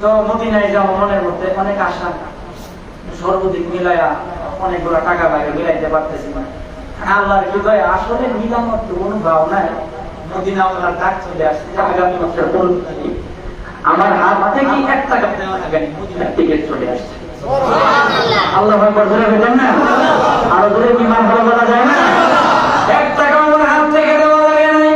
তো মদিনায় যাওয়া মনের মধ্যে অনেক আশা। সর্বদিক মিলাইয়া অনেকগুলো টাকা লাগে মিলাইতে পারতেছি না। আল্লাহর হৃদয়ে আসলে অনুভব নাই। মদিনা আল্লাহর ডাক চলে আসছে যে আগামী বছর কোন আমার হাত থেকে এক টাকা দেওয়া লাগে মদিনার টিকিট চলে আসছে। আল্লাহ ধরে না? আরও ধরে কি বলা যায় না? এক টাকা আমার হাত থেকে দেওয়া লাগে নাই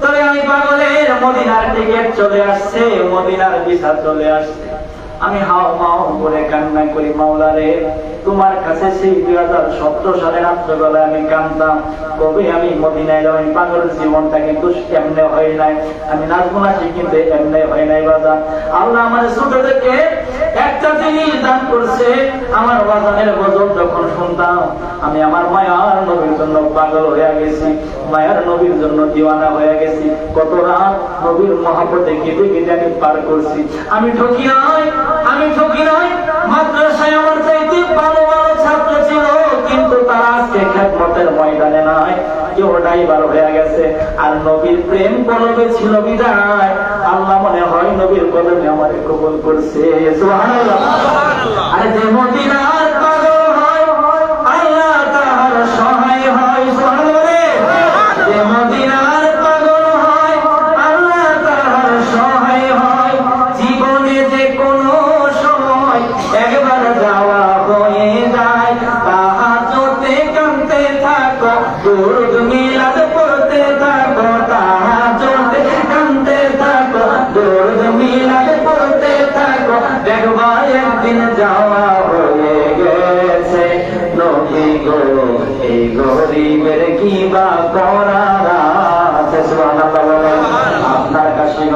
তবে আমি পাগলের মদিনার টিকিট চলে আসছে মদিনার ভিসা চলে আসছে। আমি হাও মাও করে কান্না করি মাওলারে। তোমার কাছে সেই দুই হাজার সতেরো সালে রাত্রবেলায় আমি কান্দতাম কবে আমি মদিনায় আমি পাগলের জীবনটা কিন্তু এমনি হয় নাই? আমি নাচবো নাচি কিন্তু এমনি হয় নাই বাজান আল্লাহ আমার ছোট থেকে একটা জিনিস দান করছে, আমার বাজানের গজব যখন শুনতাম, আমি আমার মায়ার নবীর জন্য পাগল হয়ে গেছি, মায়ার নবীর জন্য দিওয়ানা হয়ে গেছি। কত রাত নবীর মহাপতে কেঁদে কেঁদে আমি পার করছি। আমি ঠকি নয় আমি ঠকি নয় মাদ্রাসায় আমার চাইতে কিন্তু তারা আজকে খেদমতের ময়দানে নয়। কেউ ড্রাইভার হয়ে গেছে, আর নবীর প্রেম কলবে ছিল বিদায়। আল্লাহ মনে হয় নবীর কলমে আমার কবল করছে। যাওয়া হয়ে গেছে। নদী গো এই গরিবের কি বা করার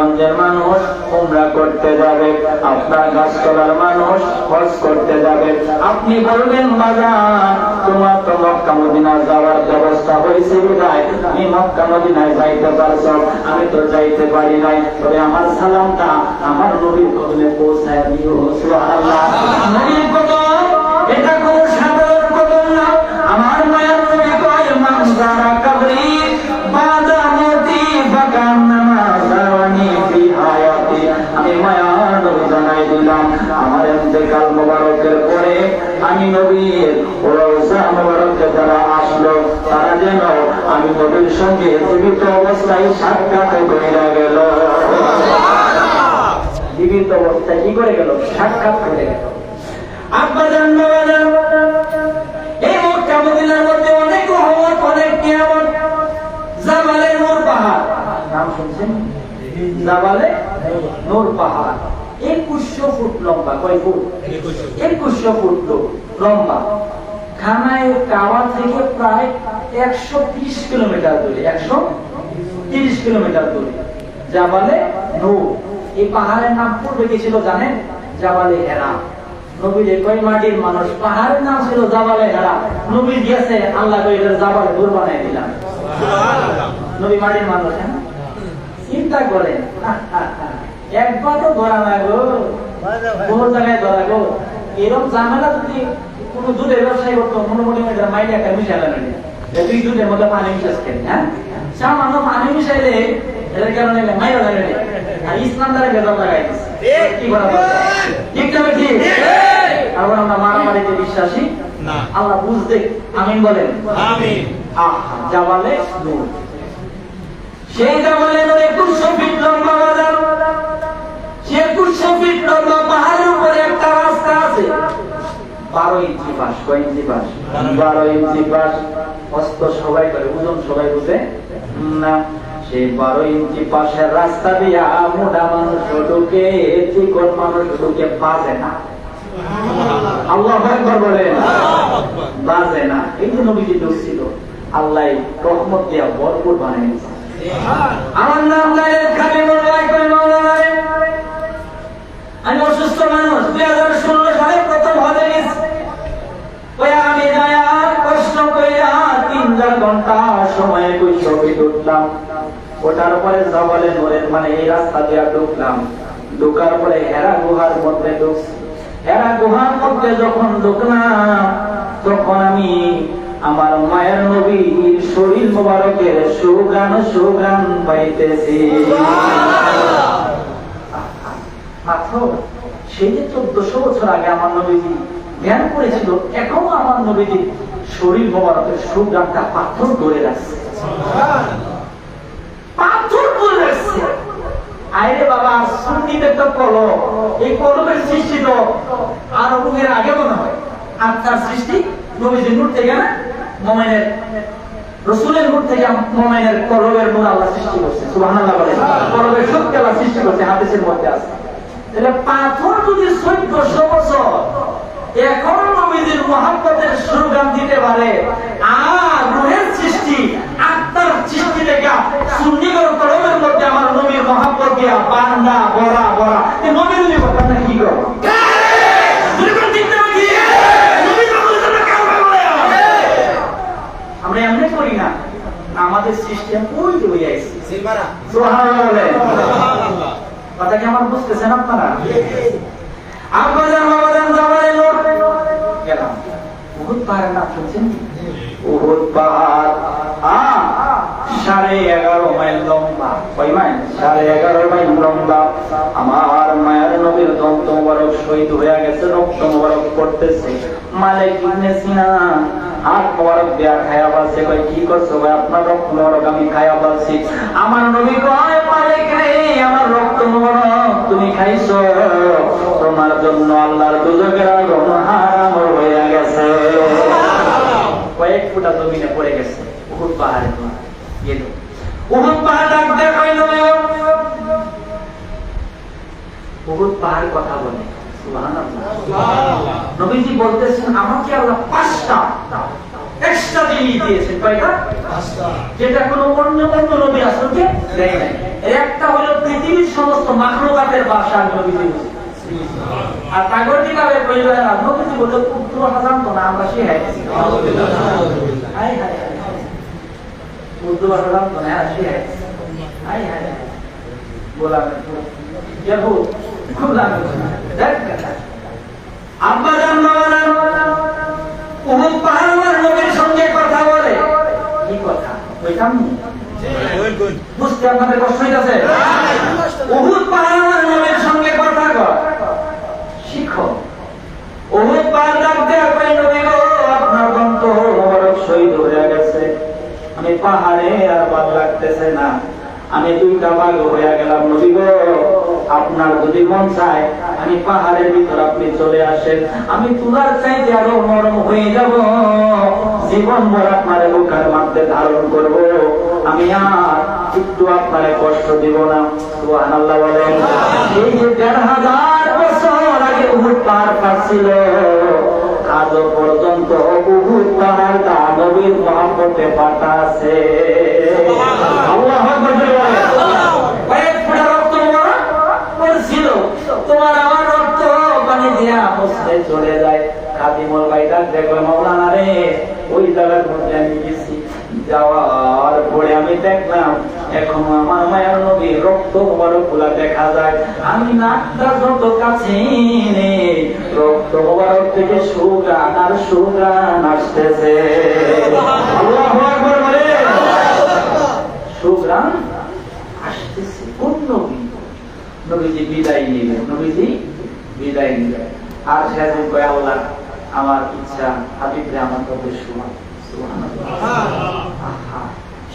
কাশীগঞ্জের মানুষ উমরা করতে যাবে, আপনার গাছতলার মানুষ হজ করতে যাবে। আপনি বলবেন বাজান তোমার তো মক্কা মদিনা যাওয়ার ব্যবস্থা হয়েছে বিদায়। তুমি মক্কা মদিনায় যাইতে পারছ, আমি তো যাইতে পারি নাই। তবে আমার সালামটা আমার নবীর কদমে পৌঁছায় দিও নবীর কদম এটা ইন্তেকাল মোবারকের পরে আমি নবীর রওজা মোবারকে যারা আসলো, তারা যেন আমি নবীর সঙ্গে জীবিত অবস্থায় সাক্ষাৎ কইরা গেল। জীবিত অবস্থায় কি করে গেল? সাক্ষাৎ করে গেল। আব্বা জামালে নূর পাহাড়। একুশশো ফুট লম্বা কয় ফুট? একুশশো। ফুট লম্বা। খানায় কাওয়া থেকে প্রায় একশো তিরিশ কিলোমিটার দূরে একশো তিরিশ কিলোমিটার দূরে। জাবালে নূর। এই পাহাড়ের নাম পূর্বে কি ছিল জানেন? জাবালে হেরা। নবীর কই মাটির মানুষ পাহাড়ের নাম ছিল জাবালে হেরা। নবী গেছে আল্লাহ কই এটার জাবালে দূর বানাই দিলাম। নবী মাটির মানুষ হ্যাঁ? চিন্তা করে একবার তো ধরা না গো। বহু জায়গায় ধরা গো। এরকম ঝামেলা যদি কোন দুধের ব্যবসায়ী করতো মোটামুটি এটা মাইলে একটা মিশালে না দুই দুধের মধ্যে পানি মিশাচ্ছেন হ্যাঁ? সামান্য পানি মিশাইলে এটার কারণে মাইরা লাগে আর ইসলাম দ্বারা বেদম লাগাই কি করা ঠিক না ঠিক কারণ আমরা মারামারিতে বিশ্বাসী? না। আল্লাহ বুঝতে আমিন বলেন। আমিন। আহা, জাবালে নূর। সেই জাবালে বারো ইঞ্চি কয় ইঞ্চি বারো ইঞ্চি সবাই করে ওজন সবাই বুঝে না বারো ইঞ্চি রাস্তা দিয়া মোটা মানুষ ঢুকে, চিকন মানুষ ঢুকে, বাজে না। আল্লাহ বলেন। বাজে না। এই ঢুকছিল আল্লাহ রহমত দিয়া ভরপুর। আমি অসুস্থ মানুষ, দুই হাজার ষোলো সালে প্রথম হজে ঘণ্টা সময় কই ছবি উঠলাম ওটার পরে জবলে নরেন মানে এই রাস্তা দিয়ে ঢুকলাম। ঢুকার পরে হেরা গুহার মধ্যে ঢুকছি হেরা গুহার মধ্যে যখন ঢুকলাম, তখন আমি আমার মায়ের নবীর শরীর মোবারকের সুগান সুগান পাইতেছি। সেই যে চোদ্দশো বছর আগে আমার নবীজি জ্ঞান করেছিল, এখনও আমার নবীজির শরীর মোবারকের সুগ্রামটা পাথর ধরে রাখছে। পাথর ধরে রাখছে। আইরে বাবা সুন্নিদের তো কলম এই কলমের সৃষ্টি তো আর রুমের আগে মনে হয়। আত্মার সৃষ্টি নবীজির নূর থেকে না? মোমেনের রসুলের নূর থেকে মোমেনের কলমের নূর আল্লাহ সৃষ্টি করছে। সুবহানাল্লাহ বলে কলমের শক্তি আল্লাহ সৃষ্টি করছে, হাদিসের মধ্যে আছে। তাহলে পাথর যদি চোদ্দশো বছর এখন নবীজির মহাব্বতের সুরগান দিতে পারে। আর রুহের সৃষ্টি আত্মার সৃষ্টি থেকে সুন্নিগর কলমের মধ্যে আমার নবীর মহাব্বত দিয়া বান্দা বড়া বড়া। এই নবীর নবী কথা না কি করো আমরা এমনি করি না। আমাদের সিস্টেম ওই কথা কি আমার বুঝতেছেন আপনারা আপনাদের বাবাদান যাবারে লোক গেলাম সাড়ে এগারো মাইল লম্বা। মাইল? সাড়ে এগারো মাইল লম্বা। আমার মায়ের নবীর দন্ত মোবারক শহীদ হয়ে গেছে, রক্ত মোবারক মালিক মোবারক দেয়া খায়া কি করছ ভাই? আপনার রক্ত মোবারক আমি খায়া বাসি আমার নবী কয়, মালিক রে, আমার রক্ত মোবারক তুমি খাইছো। তোমার জন্য আল্লাহর দুজকের হয়ে গেছে কয়েক ফুটা জমিনে পড়ে গেছে। উহুদ পাহাড়ে গেল উহুদ পাহাড় ডাক দেখাইল উহুদ পাহাড় কথা বলে। নবীজি বলতেছেন আমাকে আল্লাহ পাঁচটা এক্সট্রা জিনিস দিয়েছেন। কয়টা? যেটা কোনো অন্য অন্য নবী আসলকে দেয় নাই। একটা হলো পৃথিবীর সমস্ত মাখলুকাতের নবীজি বুঝি। আর প্রাগৈতিক আবেগ পরিবারের নবীজি বলতে পুত্র হাসান তো না আমরা সে হাই হাই হাই। উর্দু ভাষা জানতো না সে হাই হাই হাই। বলা দেখো খুব দেখ আব্বা জান বাবা উহুদ পাহাড়ের নবীর সঙ্গে কথা বলে। কি কথা? বুঝতে আপনাদের কষ্ট হইতাছে উহুদ পাহাড়ের নবীর সঙ্গে কথা কর শিখো আমি পাহাড়ে আর ভালো লাগতেছে না। আমি দুইটা ভাগ হয়ে গেলাম, নবী গো। আপনার যদি মন চায়, আমি পাহাড়ের ভিতর আপনি চলে আসেন। আমি তুলার চাইতে আরও নরম হয়ে যাব। জীবন ভর আপনার বুকার মধ্যে ধারণ করব। আমি আর একটু আপনার কষ্ট দিব না। সুবহানাল্লাহ বলেন। এই যে দেড় হাজার উহুদ পাহাড় পাচ্ছিল। আজও পর্যন্ত উহুদ পাহাড়টা নবীর মহাপতে পাতা চলে যায়। খাদিমুল ভাই ডাক দেখো রে, ওই জায়গার মধ্যে আমি গেছি। যাওয়ার পরে আমি দেখলাম এখন আমার মায়ের নবী রক্ত মোবারকগুলা দেখা যায়। আমি নাকটা যত কাছে রক্ত মোবারক থেকে সুগান আর সুগান আসতেছে। সুগ্রাম আসতেছে কোন নবী? নবীজি বিদায় নিলেন নবীজি বিদায় নিলেন। আর সেদিন কয় আল্লাহ আমার ইচ্ছা হাবিবরে আমার পথে শোয়া। আহা,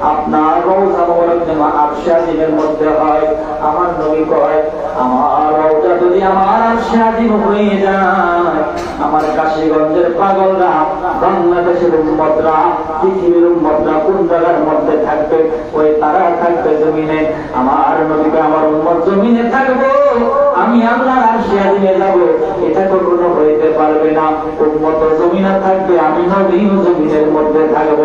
আপনার রওজা মোবারক যেন মধ্যে হয়। আমার নবী কয়, আমার রওজা যদি আমার হয়ে যায়, আমার কাশীগঞ্জের পাগলরা, বাংলাদেশের পৃথিবীর কোন জায়গার মধ্যে থাকবে? ওই তারা থাকবে জমিনে। আমার আমার জমিনে থাকব। আমি আল্লাহ আরশে আজিমে যাব। এটা কখনো হইতে পারবে না। উম্মত জমিনে থাকবে আমি নবীও জমিনের মধ্যে থাকব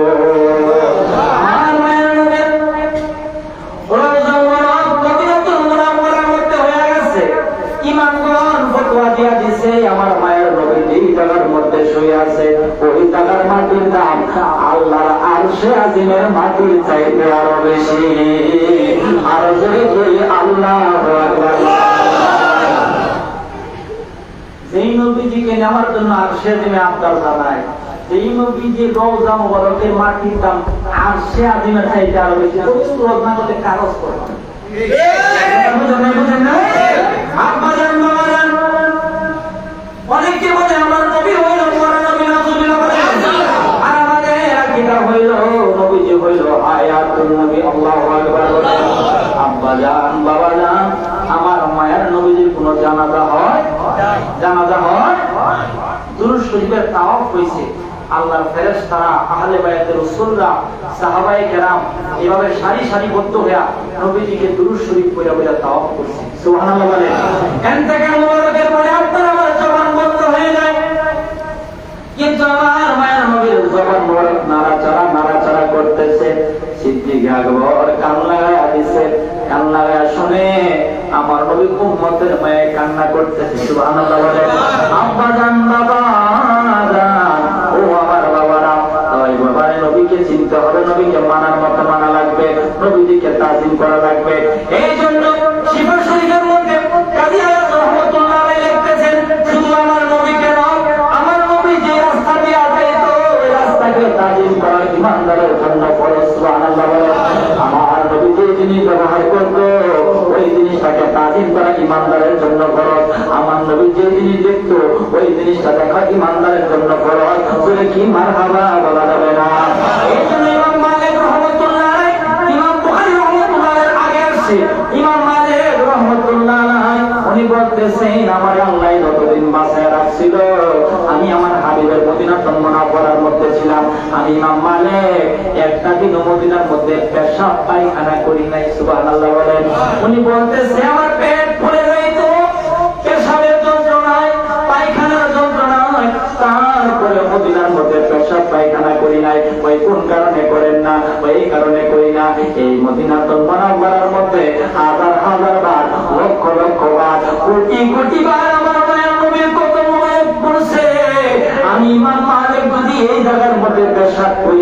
আমার মায়ের নবী রওজা মুবারক মদিনাতুল মুনাওয়ারার মধ্যে হয়ে গেছে ইমামগণ ফতোয়া দিয়া দিছে আমার মায়ের নবী যেই জায়গার মধ্যে শুয়ে আছে। ওই জায়গার মাটির দাম আল্লাহর আরশে আজিমের মাটির চাইতে আরও বেশি। আরও যদি বলি আল্লাহ যেই নবীজিকে নেওয়ার জন্য আর সে দিনে আবদার জানায় যেই নবীজি রওজা মুবারকের মাটির দাম আর সে আজিমের চাইতে আরও বেশি। প্রস্তুত না করলে কাগজ করবে বুঝেন না, বুঝেন না? আব্বা জান, বাবা জান, অনেকে বলে আমার নবী হইল বড় নবী নাউজুবিল্লাহ বলে। আর আমাদের আকীদা হইল নবীজি হইল আয়াতুল নবী আল্লাহু আকবার বলে। আব্বা জান বাবা জান আমার মায়ের নবীজির কোন জানাজা হয় জানাজা হয় দুরুদ শরীফের তাওয়াফ হইছে আল্লাহর ফেরেশতারা, আহলে রাসূলরা, সাহাবায়ে কেরাম এভাবে সারি হইয়া নবীজিকে দুরুদ শরীফ পড়া পড়া তাওয়াফ করছে। সুবহানাল্লাহ মুবারকের পরে আমার জবান বন্ধ হয়ে যায়? কিন্তু আমার মায়ের নবীর জবান মোবারক করতেছে। সিদ্দিক আকবর কান লাগায়া দিছে। কান লাগায়া শুনে আমার নবী উম্মতের মায়ে কান্না করতেছে। সুবহানাল্লাহ বলে, আব্বা জান, বাবা নবীকে মানার মতো মানা লাগবে, নবীজিকে তাজিম করা লাগবে। এই জন্য শিবা শরীফের মধ্যে আমার ওই তাজিম করার ইমানদারের জন্য ফরজ আমার নবী যে জিনিস ব্যবহার ওই জিনিসটাকে তাজিম করা ইমানদারের জন্য ফরজ আমার নবী যে জিনিস দেখতো, ওই জিনিসটা দেখা ইমানদারের জন্য ফরজ কি মারহাবা, বলা যাবে না এই জন্য ইমাম মালিক রহমাতুল্লাহ আলাইহি ইমাম বুখারী রহমাতুল্লাহ আলাইহি আগে আসছে ইমাম মালিক রহমাতুল্লাহ আলাইহি উনি বলতেছেন আমার আল্লাহ যতদিন বাসায় রাখছিল আমি আমার হাবিবের মদিনা তন্মনা করার মধ্যে ছিলাম আমি ইমাম মালিক একটা দিন মদিনার মধ্যে পেশাব পায়খানা করি নাই, সুবহানাল্লাহ বলেন। উনি বলতেছে, আমার পেট ভরে যাইতো পেশাবের যন্ত্রণায় পায়খানার যন্ত্রণায় তারপরে মদিনার মধ্যে পেশাব পায়খানা করি নাই। ওই কোন কারণে করেন না, ওই কারণে করি না। এই মদিনা তন্মনা করার মধ্যে হাজার হাজার বার, লক্ষ লক্ষ বার, কোটি কোটি বার আমার মায়ের নবীর কত মোবাইল পড়ছে আমি ইমাম মালিক যদি এই জায়গার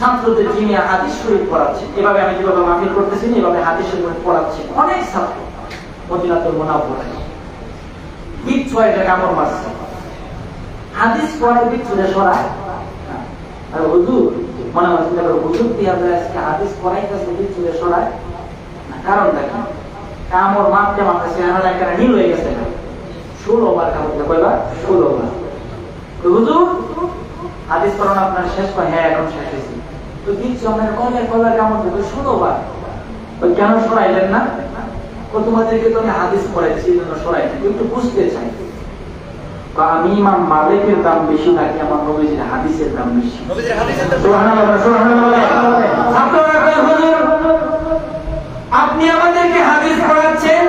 ছাত্রদের যিনি হাদিস শরীফ পড়াচ্ছে এভাবে আমি যেভাবে মাহফিল করতেছি এভাবে হাদিস শরীফ পড়াচ্ছি। অনেক ছাত্র মদিনাতুল মুনাওয়ারায় বিচ্ছু কামড় মারছে। হাদিস পড়ার বিচ্ছুরে সরায়। আর হুজুর মনে মনে চিন্তা করে হুজুর দিয়া আজকে হাদিস পড়াইতেছে বিচ্ছুরে সরায়। না, কারণটা কি কামড় মারতে মারতে নীল হয়ে গেছে। ষোলো বার কামড় দেয় কয়বার? ষোলো বার। হুজুর হাদিস পড়ানো আপনার শেষ হয় হ্যাঁ এখন শেষ হয়েছে। তো দিচ্ছি আমরা কয়বার কয়বার কামড় দেবে ষোলো ওই কেন সরাইলেন না? ও তোমাদেরকে তো আমি হাদিস পড়াইছি এই জন্য সরাই না। বুঝতে চাই। আমি ইমাম মালিকের দাম বেশি নাকি আমার নবীজির হাদিসের দাম বেশি? আপনি আমাদেরকে হাদিস পড়াচ্ছেন